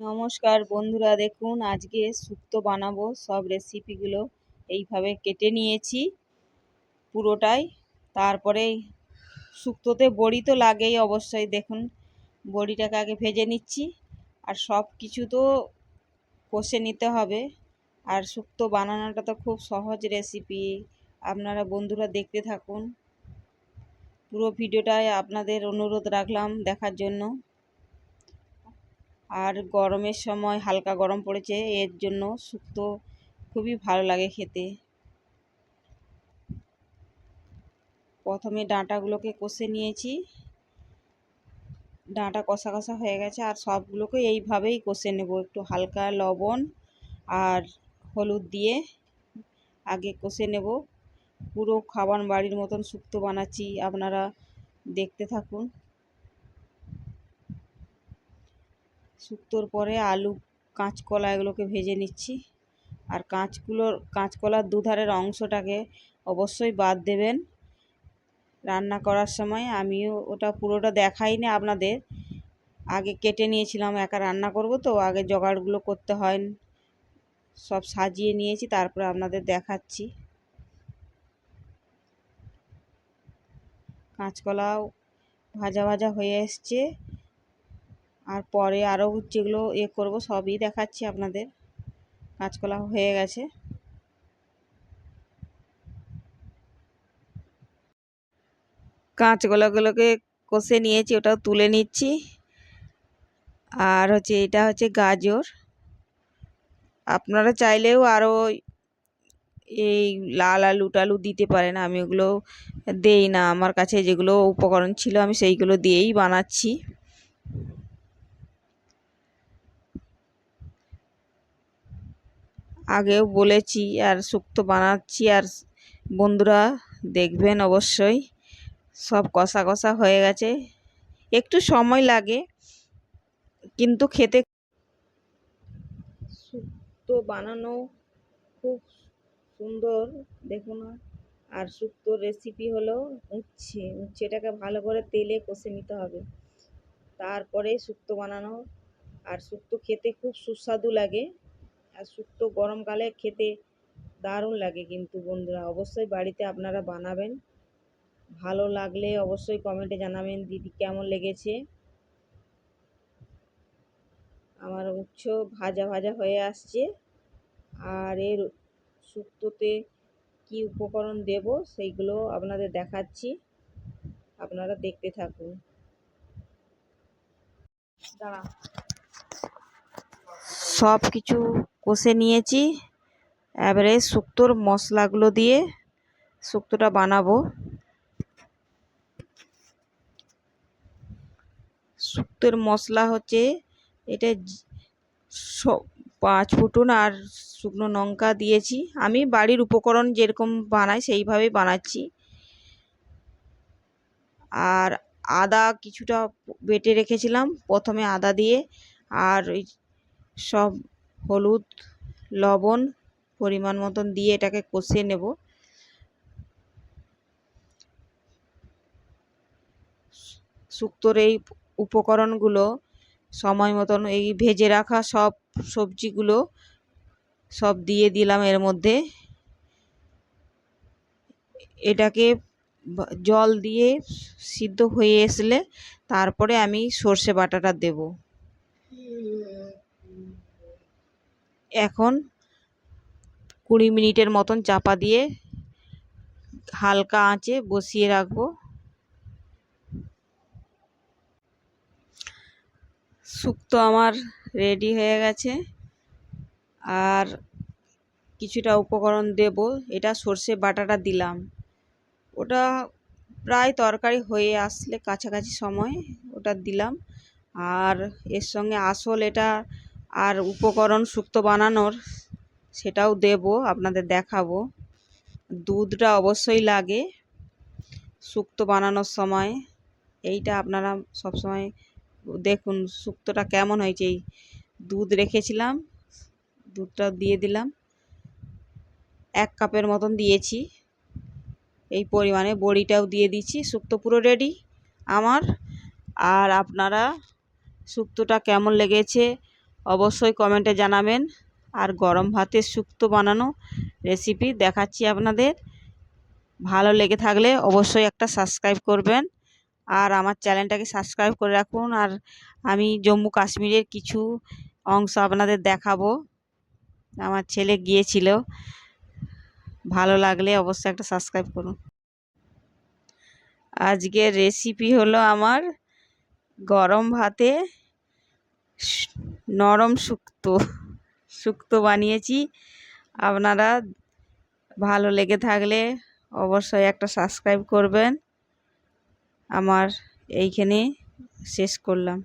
নমস্কার বন্ধুরা, দেখুন আজকে শুক্তো বানাবো। সব রেসিপিগুলো এইভাবে কেটে নিয়েছি পুরোটাই। তারপরে শুক্তোতে বড়ি তো লাগেই অবশ্যই। দেখুন, বড়িটাকে আগে ভেজে নিচ্ছি। আর সব কিছু তো কষে নিতে হবে। আর শুক্তো বানানোটা তো খুব সহজ রেসিপি আপনারা বন্ধুরা দেখতে থাকুন। পুরো ভিডিওটায় আপনাদের অনুরোধ রাখলাম দেখার জন্য। আর গরমের সময় হালকা গরম পড়েছে, এর জন্য শুক্তো খুবই ভালো লাগে খেতে। প্রথমে ডাঁটাগুলোকে কষে নিয়েছি। ডাঁটা কষা কষা হয়ে গেছে আর সবগুলোকে এইভাবেই কষে নেব, একটু হালকা লবণ আর হলুদ দিয়ে আগে কষে নেব। পুরো খাবার বাড়ির মতন শুক্তো বানাচ্ছি, আপনারা দেখতে থাকুন। শুক্তোর পরে আলু, কাঁচকলা এগুলোকে ভেজে নিচ্ছি। আর কাঁচগুলোর, কাঁচকলার দুধারের অংশটাকে অবশ্যই বাদ দেবেন। রান্না করার সময় আমিও ওটা পুরোটা দেখাইনি আপনাদের। আগে কেটে নিয়েছিলাম, একা রান্না করব তো, আগে জোগাড়গুলো করতে হয়। সব সাজিয়ে নিয়েছি, তারপরে আপনাদের দেখাচ্ছি। কাঁচকলাও ভাজা ভাজা হয়ে এসছে। আর পরে আরও যেগুলো এ করব সবই দেখাচ্ছি আপনাদের। কাঁচকলা হয়ে গেছে। কাঁচকলাগুলোকে কষে নিয়েছি, ওটাও তুলে নিচ্ছি। আর হচ্ছে এটা হচ্ছে গাজর। আপনারা চাইলেও আরও এই লাল আলু টালু দিতে পারেন, আমি ওগুলো দেই না। আমার কাছে যেগুলো উপকরণ ছিল আমি সেইগুলো দিয়েই বানাচ্ছি। আগেও বলেছি আর শুক্তো বানাচ্ছি আর বন্ধুরা দেখবেন অবশ্যই। সব কষা কষা হয়ে গেছে। একটু সময় লাগে, কিন্তু খেতে শুক্তো বানানো খুব সুন্দর, দেখুন। আর শুক্তো রেসিপি হলো উচ্ছে। উচ্ছেটাকে ভালো করে তেলে কষে নিতে হবে। তারপরে শুক্তো বানানো। আর শুক্তো খেতে খুব সুস্বাদু লাগে। আর শুক্তো গরমকালে খেতে দারুণ লাগে কিন্তু বন্ধুরা। অবশ্যই বাড়িতে আপনারা বানাবেন। ভালো লাগলে অবশ্যই কমেন্টে জানাবেন, দিদি কেমন লেগেছে? আমার উচ্চ ভাজা ভাজা হয়ে আসছে। আর এর শুক্তোতে কি উপকরণ দেব সেইগুলো আপনাদের দেখাচ্ছি। আপনারা দেখতে থাকুন। দাঁড়া সব কিছু কষে নিয়েছি। এবারে শুক্তোর মশলাগুলো দিয়ে শুক্তোটা বানাবো। শুক্তোর মশলা হচ্ছে এটা পাঁচ ফুটুন আর শুকনো লঙ্কা দিয়েছি। আমি বাড়ির উপকরণ যেরকম বানাই সেইভাবেই বানাচ্ছি। আর আদা কিছুটা বেটে রেখেছিলাম প্রথমে আদা দিয়ে। আর ওই সব হলুদ লবণ পরিমাণ মতন দিয়ে এটাকে কষিয়ে নেব। শুক্তোর এই উপকরণগুলো সময় মতন এই ভেজে রাখা সব সবজিগুলো সব দিয়ে দিলাম এর মধ্যে। এটাকে জল দিয়ে সিদ্ধ হয়ে আসলে তারপরে আমি সর্ষে বাটাটা দেব। এখন কুড়ি মিনিটের মতন চাপা দিয়ে হালকা আঁচে বসিয়ে রাখব। শুক্তো আমার রেডি হয়ে গেছে। আর কিছুটা উপকরণ দেব। এটা সর্ষে বাটাটা দিলাম। ওটা প্রায় তরকারি হয়ে আসলে কাছাকাছি সময় ওটা দিলাম। আর এর সঙ্গে আসল এটা আর উপকরণ শুক্তো বানানোর সেটাও দেব, আপনাদের দেখাবো। দুধটা অবশ্যই লাগে শুক্তো বানানোর সময়। এইটা আপনারা সবসময় দেখুন শুক্তোটা কেমন হয়েছে। এই দুধ রেখেছিলাম, দুধটা দিয়ে দিলাম। এক কাপের মতন দিয়েছি। এই পরিমাণে বড়িটাও দিয়ে দিচ্ছি শুক্তো পুরো রেডি আমার। আর আপনারা শুক্তোটা কেমন লেগেছে অবশ্যই কমেন্টে জানাবেন। আর গরম ভাতের শুক্তো বানানো রেসিপি দেখাচ্ছি আপনাদের। ভালো লেগে থাকলে অবশ্যই একটা সাবস্ক্রাইব করবেন। আর আমার চ্যানেলটাকে সাবস্ক্রাইব করে রাখুন। আর আমি জম্মু কাশ্মীরের কিছু অংশ আপনাদের দেখাবো। আমার ছেলে গিয়েছিল। ভালো লাগলে অবশ্যই একটা সাবস্ক্রাইব করুন। আজকের রেসিপি হলো আমার গরম ভাতে নরম শুক্তো শুক্তো বানিয়েছি। আপনারা ভালো লেগে থাকলে অবশ্যই একটা সাবস্ক্রাইব করবেন। আমার এইখানে শেষ করলাম।